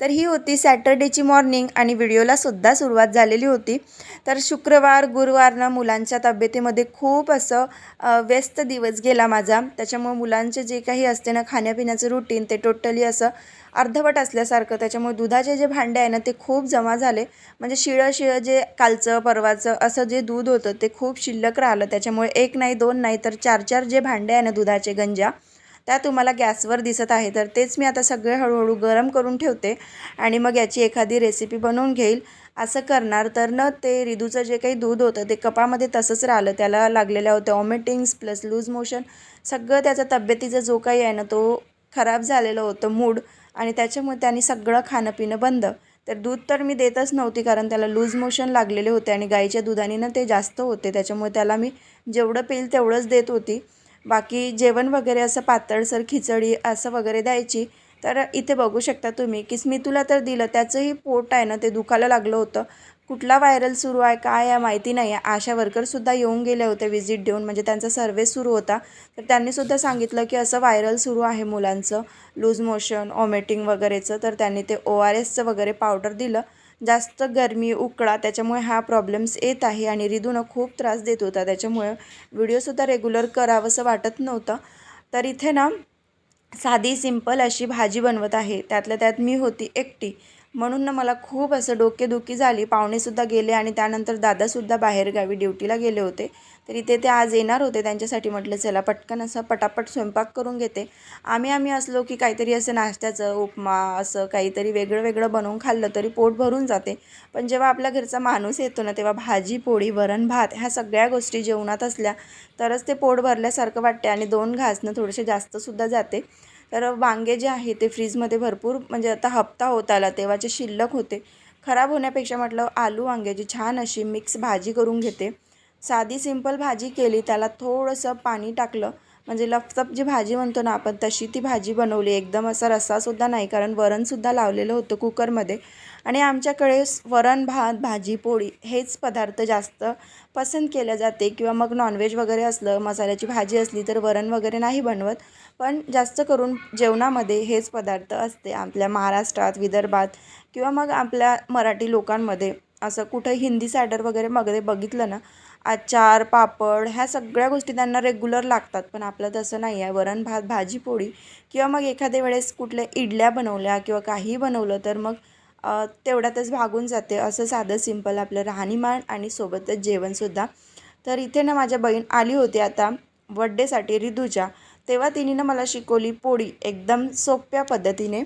तर ही होती सॅटर्डेची मॉर्निंग आणि व्हिडिओला सुद्धा सुरुवात झालेली होती. तर शुक्रवार गुरुवारनं मुलांच्या तब्येतीमध्ये खूप असं व्यस्त दिवस गेला माझा. त्याच्यामुळे मुलांचे जे काही असते ना खाण्यापिण्याचं रुटीन ते टोटली असं अर्धवट असल्यासारखं. त्याच्यामुळे दुधाचे जे भांडे आहे ना ते खूप जमा झाले. म्हणजे शिळं शिळं जे कालचं परवाचं असं जे दूध होतं ते खूप शिल्लक राहिलं. त्याच्यामुळे एक नाही दोन नाही तर चार चार जे भांडे आहे ना दुधाचे गंजा त्या तुम्हाला गॅसवर दिसत आहे. तर तेच मी आता सगळे हळूहळू गरम करून ठेवते आणि मग याची एखादी रेसिपी बनवून घेईल. असं करणार तर न ते रिदूचं जे काही दूध होतं ते कपामध्ये तसंच राहिलं. त्याला लागलेल्या होत्या ऑमेटिंग्स प्लस लूज मोशन सगळं त्याचा तब्येतीचा जो काही आहे ना तो खराब झालेलं होतं मूड आणि त्याच्यामुळे त्यांनी सगळं खाणं पिणं बंद. तर दूध तर मी देतच नव्हती कारण त्याला लूज मोशन लागलेले होते आणि गाईच्या दुधाने ना ते जास्त होते. त्याच्यामुळे त्याला मी जेवढं पेईल तेवढंच देत होती. बाकी जेवण वगैरे असं पातळसर खिचडी असं वगैरे द्यायची. तर इथे बघू शकता तुम्ही की स्मितूला तर दिलं त्याचंही पोट आहे ना ते दुखायला लागलं होतं. कुठला व्हायरल सुरू आहे काय आहे माहिती नाही. आहे आशा वर्करसुद्धा येऊन गेले होते व्हिजिट देऊन म्हणजे त्यांचा सर्वे सुरू होता. तर त्यांनीसुद्धा सांगितलं की असं व्हायरल सुरू आहे मुलांचं लूज मोशन ऑमेटिंग वगैरेचं. तर त्यांनी ते ओ आर एसचं वगैरे पावडर दिलं. जास्त गरमी उकळा त्याच्यामुळे हा प्रॉब्लेम्स येत आहे आणि रिदूनं खूप त्रास देत होता. त्याच्यामुळे व्हिडिओसुद्धा रेग्युलर करावंसं वाटत नव्हतं. तर इथे ना साधी सिंपल अशी भाजी बनवत आहे. त्यातल्या त्यात मी होती एकटी. म्हणून ना मला खूप असं डोकेदुखी झाली. पाहुणेसुद्धा गेले आणि त्यानंतर दादासुद्धा बाहेरगावी ड्युटीला गेले होते. तर इथे ते आज येणार होते त्यांच्यासाठी म्हटलं चला पटकन असं पटापट स्वयंपाक करून घेते. आम्ही आम्ही असलो की काहीतरी असं नाश्त्याचं उपमा असं काहीतरी वेगळं वेगळं बनवून खाल्लं तरी पोट भरून जाते. पण जेव्हा आपल्या घरचा माणूस येतो ना तेव्हा भाजी पोळी वरण भात ह्या सगळ्या गोष्टी जेवणात असल्या तरच ते पोट भरल्यासारखं वाटते आणि दोन घासनं थोडेसे जास्तसुद्धा जाते. तर वांगे जे आहे ते फ्रीजमध्ये भरपूर म्हणजे आता हप्ता होत आला तेव्हाचे शिल्लक होते. खराब होण्यापेक्षा म्हटलं आलू वांग्याची छान अशी मिक्स भाजी करून घेते. साधी सिंपल भाजी केली त्याला थोडंसं पाणी टाकलं. म्हणजे लपतप जी भाजी म्हणतो ना आपण तशी ती भाजी बनवली. एकदम असा रस्सासुद्धा नाही कारण वरणसुद्धा लावलेलं होतं कुकरमध्ये. आणि आमच्याकडे वरण भात भाजी पोळी हेच पदार्थ जास्त पसंत केले जाते. किंवा मग नॉनव्हेज वगैरे असलं मसाल्याची भाजी असली तर वरण वगैरे नाही बनवत. पण जास्त करून जेवणामध्ये हेच पदार्थ असते. आपल्या महाराष्ट्रात विदर्भात किंवा मग आपल्या मराठी लोकांमध्ये. असं कुठं हिंदी सॅडर वगैरे मध्ये बघितलं ना अचार पापड ह्या सगळ्या गोष्टी त्यांना रेग्युलर लागतात. पण आपलं तसं नाही आहे वरण भात भाजी पोळी किंवा मग एखाद्या वेळेस कुठल्या इडल्या बनवल्या किंवा काही बनवलं तर मग तेवढ्यातच भागून जाते. असं साधं सिंपल आपलं राहणीमान आणि सोबतच जेवणसुद्धा तर इथे ना माझ्या बहीण आली होती आता बड्डेसाठी रिदूच्या तेव्हा तिने ना मला शिकवली पोळी एकदम सोप्या पद्धतीने.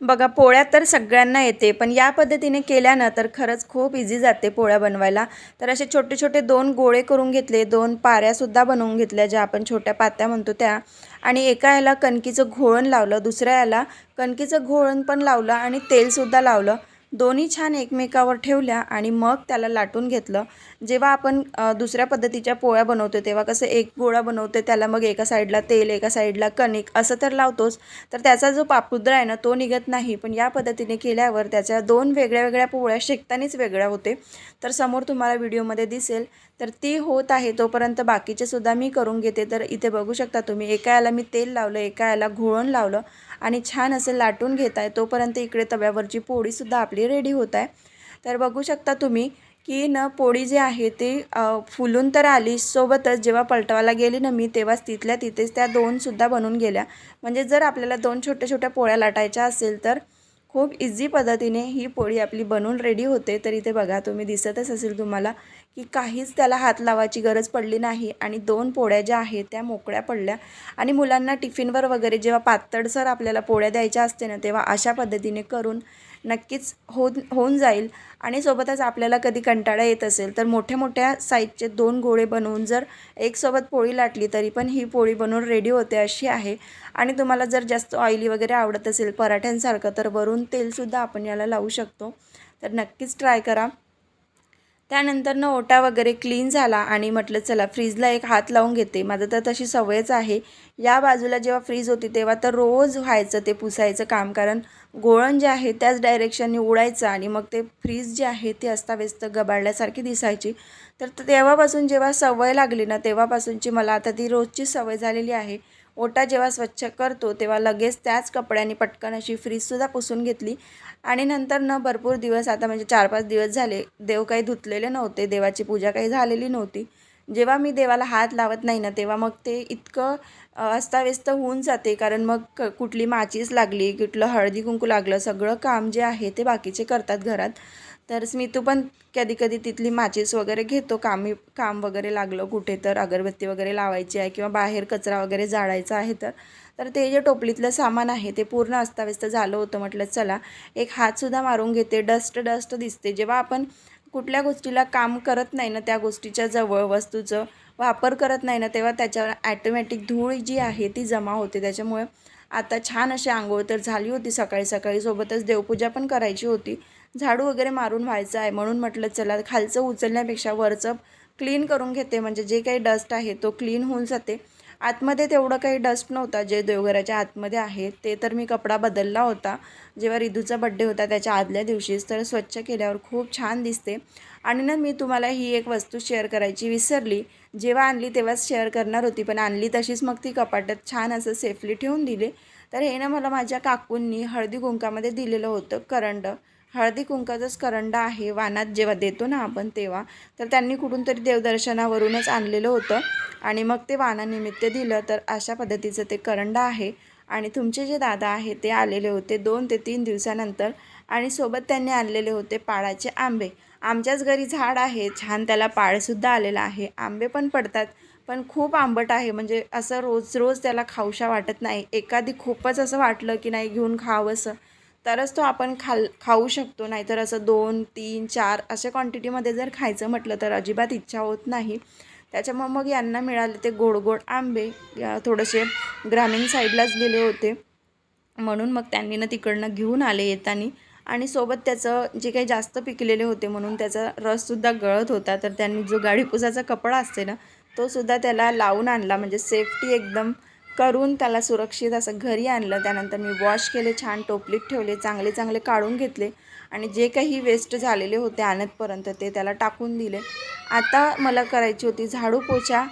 बघा पोळ्या तर सगळ्यांना येते पण या पद्धतीने केल्यानं तर खरंच खूप इझी जाते पोळ्या बनवायला. तर असे छोटे छोटे दोन गोळे करून घेतले दोन पाऱ्यासुद्धा बनवून घेतल्या ज्या आपण छोट्या पात्या म्हणतो त्या. आणि एका याला कणकीचं घोळण लावलं दुसऱ्या याला कणकीचं घोळण पण लावलं आणि तेलसुद्धा लावलं. दोन्ही छान एकमेकावर ठेवल्या आणि मग त्याला लाटून घेतलं. जेव्हा आपण दुसऱ्या पद्धतीच्या पोळ्या बनवतो तेव्हा कसं एक गोळा बनवतो त्याला मग एका साईडला तेल एका साईडला कणिक असं तर लावतोच. तर त्याचा जो पापुद्रा आहे ना तो निघत नाही. पण या पद्धतीने केल्यावर त्याच्या दोन वेगळ्या वेगळ्या पोळ्या शेकतानीच वेगळ्या होते. तर समोर तुम्हाला व्हिडिओमध्ये दिसेल. तर ती होत आहे तोपर्यंत बाकीचे सुद्धा मी करून घेते. तर इथे बघू शकता तुम्ही एका याला मी तेल लावलं एका याला घोळण लावलं आणि छान असं लाटून घेत आहे तोपर्यंत इकडे तव्यावरची पोळीसुद्धा आपली रेडी होत आहे. तर बघू शकता तुम्ही की न पोळी जी आहे ती फुलून तर आली सोबतच. जेव्हा पलटवायला गेली ना मी तेव्हाच तिथल्या तिथेच त्या दोनसुद्धा बनून गेल्या. म्हणजे जर आपल्याला दोन छोट्या छोट्या पोळ्या लाटायच्या असेल तर खूप इझी पद्धतीने ही पोळी आपली बनवून रेडी होते. तर इथे बघा तुम्ही दिसतच असेल तुम्हाला की काहीच त्याला हात लावायची गरज पडली नाही आणि दोन पोळ्या ज्या आहेत त्या मोकळ्या पडल्या. आणि मुलांना टिफिनवर वगैरे जेव्हा पातळसर आपल्याला पोळ्या द्यायच्या असते ना तेव्हा अशा पद्धतीने करून नक्कीच होऊन होऊन जाईल. आणि सोबतच आपल्याला कधी कंटाळा येत असेल तर मोठ्या मोठ्या साईजचे दोन गोळे बनवून जर एकसोबत पोळी लाटली तरी पण ही पोळी बनवून रेडी होते अशी आहे. आणि तुम्हाला जर जास्त ऑइली वगैरे आवडत असेल पराठ्यांसारखं तर वरून तेलसुद्धा आपण याला लावू शकतो. तर नक्कीच ट्राय करा. त्यानंतर न ओटा वगैरे क्लीन झाला आणि म्हटलं चला फ्रीजला एक हात लावून घेते. माझं तर तशी सवयच आहे. या बाजूला जेव्हा फ्रीज होती तेव्हा तर रोज व्हायचं ते पुसायचं काम. कारण गोळण जे आहे त्याच डायरेक्शनने उडायचं आणि मग ते फ्रीज जे आहे ते अस्ताव्यस्त गबाळल्यासारखी दिसायची. तर तेव्हापासून जेव्हा सवय लागली ना तेव्हापासूनची मला आता ती रोजची सवय झालेली आहे. ओटा जेव्हा स्वच्छ करतो तेव्हा लगेच त्याच कपड्याने पटकन अशी फ्रीजसुद्धा पुसून घेतली. आणि नंतर न भरपूर दिवस आता म्हणजे चार पाच दिवस झाले देव काही धुतलेले नव्हते देवाची पूजा काही झालेली नव्हती. जेव्हा मी देवाला हात लावत नाही ना तेव्हा मग ते इतकं अस्ताव्यस्त होऊन जाते. कारण मग क कुठली माचीस लागली कुठलं हळदी कुंकू लागलं सगळं काम जे आहे ते बाकीचे करतात घरात. तर स्मितू पण कधी कधी तिथली माचीस वगैरे घेतो. कामी काम वगैरे लागलं कुठे तर अगरबत्ती वगैरे लावायची आहे किंवा बाहेर कचरा वगैरे जाळायचा आहे तर. तर ते जे टोपलीतलं सामान आहे ते पूर्ण अस्ताव्यस्त झालं होतं म्हटलं चला एक हातसुद्धा मारून घेते. डस्ट डस्ट दिसते. जेव्हा आपण कुठल्या गोष्टीला काम करत नाही ना त्या गोष्टीच्या जवळ वस्तूचं वापर करत नाही ना तेव्हा त्याच्यावर ॲटोमॅटिक धूळ जी आहे ती जमा होते. त्याच्यामुळे आता छान अशी आंघोळ तर झाली होती. सकाळी सकाळी सोबतच देवपूजा पण करायची होती. झाडू वगैरे मारून व्हायचं आहे. म्हणून म्हटलं चला खालचं उचलण्यापेक्षा वरचं क्लीन करून घेते. म्हणजे जे काही डस्ट आहे तो क्लीन होऊन जाते. आतमध्ये तेवढं काही डस्ट नव्हता. जे देवघराच्या आतमध्ये आहे ते तर मी कपडा बदलला होता. जेव्हा ऋतूचा बड्डे होता त्याच्या आदल्या दिवशीच. तर स्वच्छ केल्यावर खूप छान दिसते. आणि ना मी तुम्हाला ही एक वस्तू शेअर करायची विसरली. जेव्हा आणली तेव्हाच शेअर करणार होती. पण आणली तशीच मग ती कपाटात छान असं सेफली ठेवून दिली. तर हे ना मला माझ्या काकूंनी हळदी कुंकामध्ये दिलेलं होतं करंड. हळदी कुंकाचाच करंडा आहे. वानात जेव्हा देतो ना आपण तेव्हा. तर त्यांनी कुठून तरी देवदर्शनावरूनच आणलेलं होतं. आणि मग ते वानानिमित्त दिलं. तर अशा पद्धतीचं ते करंडा आहे. आणि तुमचे जे दादा आहे ते आलेले होते दोन ते तीन दिवसानंतर. आणि सोबत त्यांनी आणलेले होते पाळाचे आंबे. आमच्याच घरी झाड आहे. छान त्याला पाळसुद्धा आलेला आहे. आंबे पण पडतात पण खूप आंबट आहे. म्हणजे असं रोज रोज त्याला खाऊशा वाटत नाही. एखादी खूपच असं वाटलं की नाही घेऊन खावंसं. तरच तो आपण खाल खाऊ शकतो. नाहीतर असं दोन तीन चार अशा क्वांटिटीमध्ये जर खायचं म्हटलं तर अजिबात इच्छा होत नाही. त्याच्यामुळं मग यांना मिळाले ते गोड गोड आंबे. या थोडेसे ग्रामीण साईडलाच गेले होते. म्हणून मग त्यांनी ना तिकडनं घेऊन आले येताना. आणि सोबत त्याचं जे काही जास्त पिकलेले होते म्हणून त्याचा रससुद्धा गळत होता. तर त्यांनी जो गाडीपुसाचा कपडा असते ना तोसुद्धा त्याला लावून आणला. म्हणजे सेफ्टी एकदम करून त्याला सुरक्षित असं घरी आणलं. त्यानंतर मी वॉश केले छान टोपलीत ठेवले चांगले चांगले काढून घेतले आणि जे काही वेस्ट झालेले होते आणतपर्यंत ते त्याला टाकून दिले. आता मला करायची होती झाडू पोछा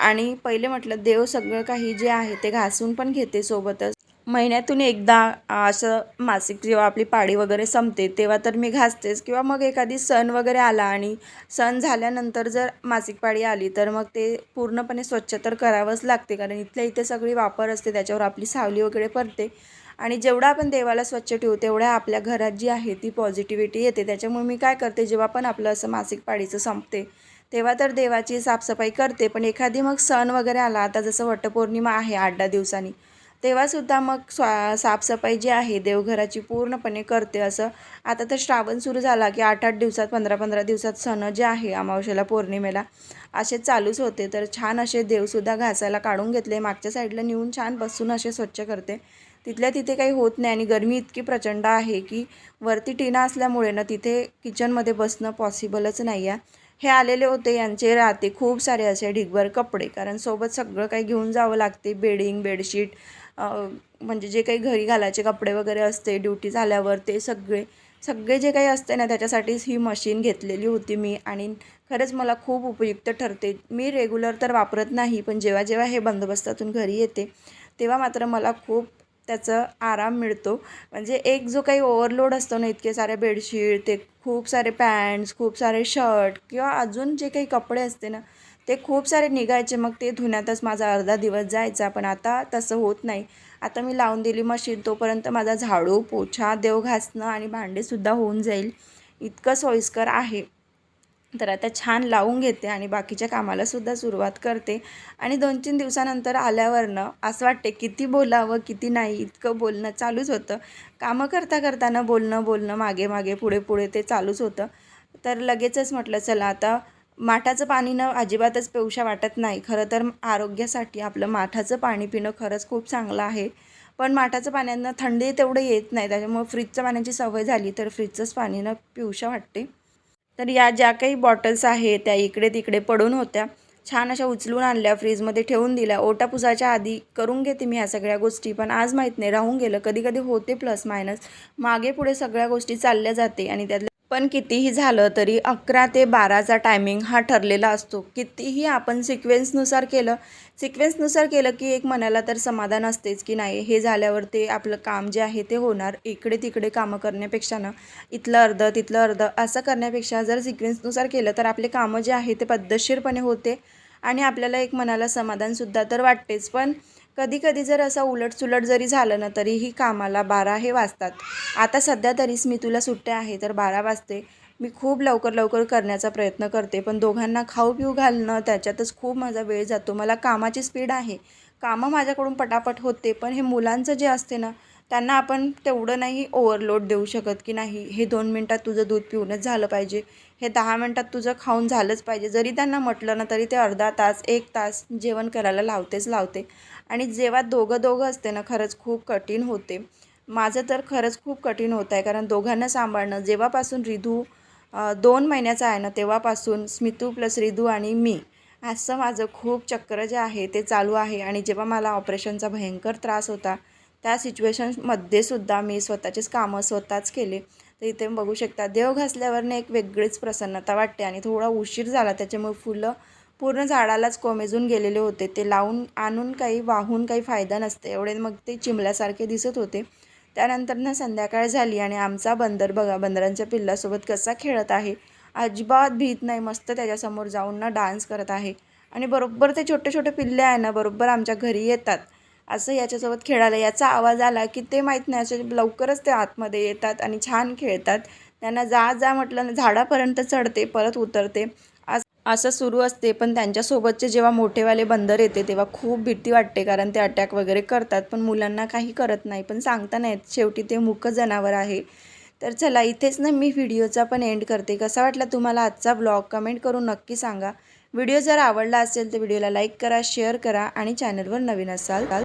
आणि पहिले म्हटलं देव सगळं काही जे आहे ते घासून पण घेते सोबतच. महिन्यातून एकदा असं मासिक जेव्हा आपली पाळी वगैरे संपते तेव्हा तर मी घासतेच. किंवा मग एखादी सण वगैरे आला आणि सण झाल्यानंतर जर मासिक पाळी आली तर मग ते पूर्णपणे स्वच्छ तर करावंच लागते. कारण इथल्या इथे सगळी वापर असते त्याच्यावर आपली सावली वगैरे पडते. आणि जेवढं आपण देवाला स्वच्छ ठेवू तेवढ्या आपल्या घरात जी आहे ती पॉझिटिव्हिटी येते. त्याच्यामुळे मी काय करते जेव्हा पण आपलं असं मासिक पाळीचं संपते तेव्हा तर देवाची साफसफाई करते. पण एखादी मग सण वगैरे आला आता जसं वटपौर्णिमा आहे आठ दहा दिवसांनी तेव्हासुद्धा मग स्वा साफसफाई जी आहे देवघराची पूर्णपणे करते असं. आता तर श्रावण सुरू झाला की आठ आठ दिवसात पंधरा पंधरा दिवसात सण जे आहे अमावस्येला पौर्णिमेला असे चालूच होते. तर छान असे देवसुद्धा घासायला काढून घेतले. मागच्या साईडला नेऊन छान बसून असे स्वच्छ करते. तिथल्या तिथे काही होत नाही आणि गरमी इतकी प्रचंड आहे की वरती टिना असल्यामुळे ना तिथे किचनमध्ये बसणं पॉसिबलच नाही आहे. हे आलेले होते यांचे राहते खूप सारे असे ढिगभर कपडे. कारण सोबत सगळं काही घेऊन जावं लागते. बेडिंग बेडशीट म्हणजे जे काही घरी घालायचे कपडे वगैरे असते ड्युटी झाल्यावर ते सगळे सगळे जे काही असते ना त्याच्यासाठीच ही मशीन घेतलेली होती मी आणि खरंच मला खूप उपयुक्त ठरते. मी रेग्युलर तर वापरत नाही पण जेव्हा जेव्हा हे बंदोबस्तातून घरी येते तेव्हा मात्र मला खूप त्याचा आराम मिळतो. म्हणजे एक जो काही ओव्हरलोड असतो ना इतके सारे बेडशीट ते खूप सारे पॅन्ट्स खूप सारे शर्ट किंवा अजून जे काही कपडे असते ना ते खूप सारे निघायचे मग ते धुण्यातच माझा अर्धा दिवस जायचा पण आता तसं होत नाही. आता मी लावून दिली मशीन तोपर्यंत माझा झाडू पोछा देव घासणं आणि भांडेसुद्धा होऊन जाईल. इतकं सोयीस्कर आहे. तर आता छान लावून घेते आणि बाकीच्या कामाला सुद्धा सुरुवात करते. आणि दोन तीन दिवसानंतर आल्यावरनं असं वाटते किती बोलावं किती नाही इतकं बोलणं चालूच होतं. कामं करता करताना बोलणं बोलणं मागे मागे पुढे पुढे ते चालूच होतं. तर लगेचच म्हटलं चला आता माठाचं पाणी न अजिबातच पिऊशा वाटत नाही. खरं तर आरोग्यासाठी आपलं माठाचं पाणी पिणं खरंच खूप चांगलं आहे. पण माठाचं पाण्यानं थंडी तेवढं येत नाही. त्याच्यामुळे फ्रीजच्या पाण्याची सवय झाली तर फ्रीजचंच पाणी न पिऊशा वाटते. तर या ज्या काही बॉटल्स आहेत त्या इकडे तिकडे पडून होत्या. छान अशा उचलून आणल्या फ्रीजमध्ये ठेवून दिल्या. ओटापुसाच्या आधी करून घेते मी ह्या सगळ्या गोष्टी पण आज माहीत नाही. राहून गेलं. कधी कधी होते प्लस मायनस मागे पुढे सगळ्या गोष्टी चालल्या जाते आणि त्यातल्या पण कितीही झालं तरी अकरा ते बाराचा टायमिंग हा ठरलेला असतो. कितीही आपण सिक्वेन्सनुसार केलं सिक्वेन्सनुसार केलं की एक मनाला तर समाधान असतेच की नाही हे झाल्यावर ते आपलं काम जे आहे ते होणार. इकडे तिकडे कामं करण्यापेक्षा ना इथलं अर्ध तिथलं अर्ध असं करण्यापेक्षा जर सिक्वेन्सनुसार केलं तर आपले कामं जे आहे ते पद्धतशीरपणे होते आणि आपल्याला एक मनाला समाधानसुद्धा तर वाटतेच. पण कधी कधी जर असं उलटसुलट जरी झालं ना तरीही कामाला बारा हे वाजतात. आता सध्या तरी स्मितूला सुट्ट्या आहे तर बारा वाजते. मी खूप लवकर लवकर करण्याचा प्रयत्न करते पण दोघांना खाऊ पिऊ घालणं त्याच्यातच खूप माझा वेळ जातो. मला कामाची स्पीड आहे. कामं माझ्याकडून पटापट होते पण हे मुलांचं जे असते ना त्यांना आपण तेवढं नाही ओव्हरलोड देऊ शकत की नाही हे दोन मिनटात तुझं दूध पिऊनच झालं पाहिजे हे दहा मिनटात तुझं खाऊन झालंच पाहिजे. जरी त्यांना म्हटलं ना तरी ते अर्धा तास एक तास जेवण करायला लावतेच लावते. आणि जेव्हा दोघं दोघं असते ना खरंच खूप कठीण होते. माझं तर खरंच खूप कठीण होत आहे कारण दोघांना सांभाळणं जेव्हापासून रिधू दोन महिन्याचा आहे ना तेव्हापासून स्मितू प्लस रिधू आणि मी असं माझं खूप चक्र जे आहे ते चालू आहे. आणि जेव्हा मला ऑपरेशनचा भयंकर त्रास होता त्या सिच्युएशनमध्ये सुद्धा मी स्वतःचेच कामं स्वतःच केले. तर इथे बघू शकता देव घासल्यावरने एक वेगळीच प्रसन्नता वाटते आणि थोडा उशीर झाला. त्याच्यामुळे फुलं पूर्ण झाडालाच कोमेजून गेलेले होते. ते लावून आणून काही वाहून काही फायदा नसते. एवढे मग ते चिमल्यासारखे दिसत होते. त्यानंतर ना संध्याकाळ झाली आणि आमचा बंदर बघा बंदरांच्या पिल्लासोबत कसा खेळत आहे. अजिबात भीत नाही. मस्त त्याच्यासमोर जाऊन ना डान्स करत आहे. आणि बरोबर ते छोटे छोटे पिल्ले आहे ना बरोबर आमच्या घरी येतात. असं याच्यासोबत खेळायला याचा आवाज आला की ते माहीत नाही असे लवकरच ते आतमध्ये येतात आणि छान खेळतात. त्यांना जा जा म्हटलं ना झाडापर्यंत चढते परत उतरते. असं असं सुरू असते पण त्यांच्यासोबतचे जेव्हा मोठेवाले बंदर येते तेव्हा खूप भीती वाटते कारण ते अटॅक वगैरे करतात पण मुलांना काही करत नाही. पण सांगता नाहीत शेवटी ते मुक जनावर आहे. तर चला इथेच ना मी व्हिडिओचा पण एंड करते. कसा वाटला तुम्हाला आजचा ब्लॉग कमेंट करून नक्की सांगा. व्हिडिओ जर आवडला असेल तर व्हिडिओला लाईक करा शेअर करा आणि चॅनलवर नवीन असाल